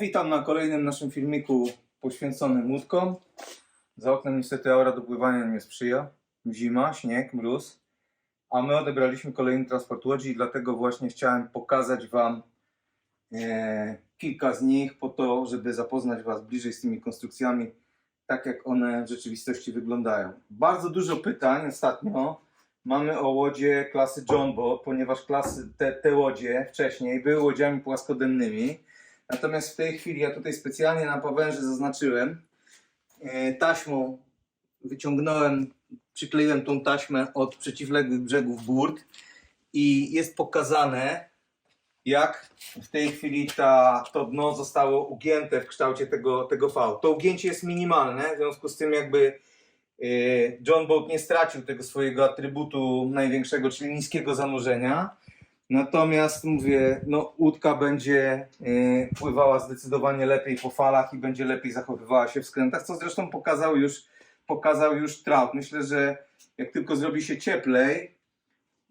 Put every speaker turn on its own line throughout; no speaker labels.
Witam na kolejnym naszym filmiku poświęconym łódkom. Za oknem niestety aura do pływania nie sprzyja. Zima, śnieg, mróz. A my odebraliśmy kolejny transport łodzi i dlatego właśnie chciałem pokazać Wam e, kilka z nich po to, żeby zapoznać Was bliżej z tymi konstrukcjami, tak jak one w rzeczywistości wyglądają. Bardzo dużo pytań ostatnio mamy o łodzie klasy Boat, ponieważ klasy, te, te łodzie wcześniej były łodziami płaskodennymi. Natomiast w tej chwili ja tutaj specjalnie na pawęży zaznaczyłem e, taśmą, wyciągnąłem, przykleiłem tą taśmę od przeciwległych brzegów burt i jest pokazane jak w tej chwili ta, to dno zostało ugięte w kształcie tego, tego V. To ugięcie jest minimalne, w związku z tym jakby e, John Boat nie stracił tego swojego atrybutu największego, czyli niskiego zanurzenia. Natomiast mówię, no łódka będzie y, pływała zdecydowanie lepiej po falach i będzie lepiej zachowywała się w skrętach, co zresztą pokazał już, pokazał już Trout. Myślę, że jak tylko zrobi się cieplej,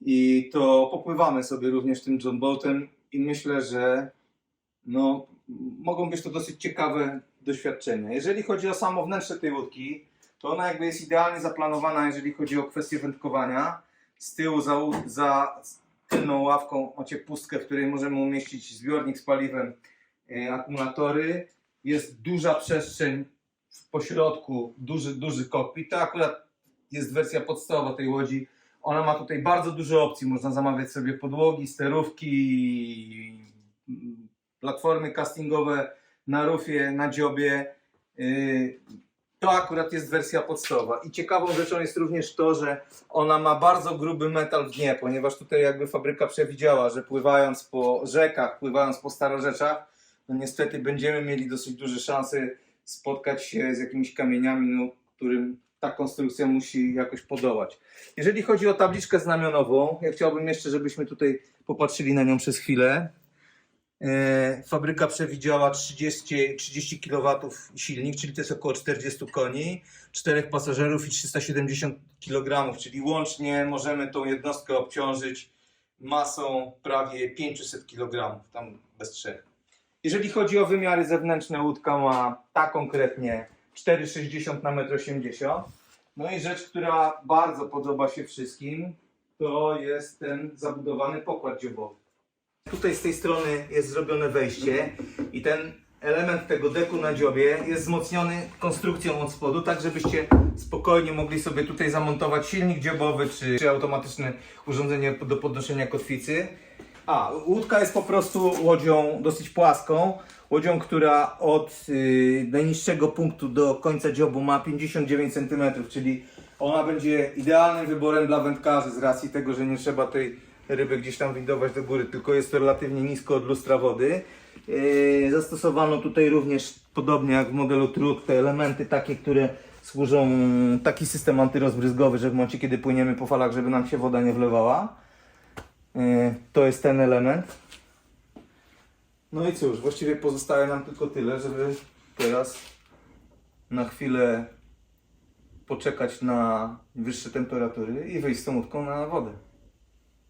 i to popływamy sobie również tym John Boatem i myślę, że no, mogą być to dosyć ciekawe doświadczenia. Jeżeli chodzi o samo wnętrze tej łódki, to ona jakby jest idealnie zaplanowana, jeżeli chodzi o kwestię wędkowania. Z tyłu za, za tylną ławką macie pustkę, w której możemy umieścić zbiornik z paliwem, e, akumulatory. Jest duża przestrzeń w pośrodku, duży, duży kokpit. To akurat jest wersja podstawowa tej łodzi. Ona ma tutaj bardzo dużo opcji. Można zamawiać sobie podłogi, sterówki, platformy castingowe na rufie, na dziobie. To akurat jest wersja podstawowa. I ciekawą rzeczą jest również to, że ona ma bardzo gruby metal w dnie, ponieważ tutaj jakby fabryka przewidziała, że pływając po rzekach, pływając po starorzeczach, no niestety będziemy mieli dosyć duże szanse spotkać się z jakimiś kamieniami, no, którym ta konstrukcja musi jakoś podołać. Jeżeli chodzi o tabliczkę znamionową, ja chciałbym jeszcze, żebyśmy tutaj popatrzyli na nią przez chwilę. E, Fabryka przewidziała 30, 30 kW silnik, czyli to jest około 40 koni, 4 pasażerów i 370 kg, czyli łącznie możemy tą jednostkę obciążyć masą prawie 500 kg, tam bez trzech. Jeżeli chodzi o wymiary zewnętrzne, łódka ma ta konkretnie 4,60 na 1,80 m. No i rzecz, która bardzo podoba się wszystkim, to jest ten zabudowany pokład dziobowy. Tutaj z tej strony jest zrobione wejście i ten element tego deku na dziobie jest wzmocniony konstrukcją od spodu, tak żebyście spokojnie mogli sobie tutaj zamontować silnik dziobowy czy, czy automatyczne urządzenie do podnoszenia kotwicy. A, łódka jest po prostu łodzią dosyć płaską, łodzią, która od y, najniższego punktu do końca dziobu ma 59 cm, czyli ona będzie idealnym wyborem dla wędkarzy z racji tego, że nie trzeba tej ryby gdzieś tam windować do góry, tylko jest to relatywnie nisko od lustra wody. Yy, zastosowano tutaj również, podobnie jak w modelu Trud, te elementy takie, które służą, taki system antyrozbryzgowy, że w momencie kiedy płyniemy po falach, żeby nam się woda nie wlewała. Yy, To jest ten element. No i cóż, właściwie pozostaje nam tylko tyle, żeby teraz na chwilę poczekać na wyższe temperatury i wyjść z tą łódką na wodę.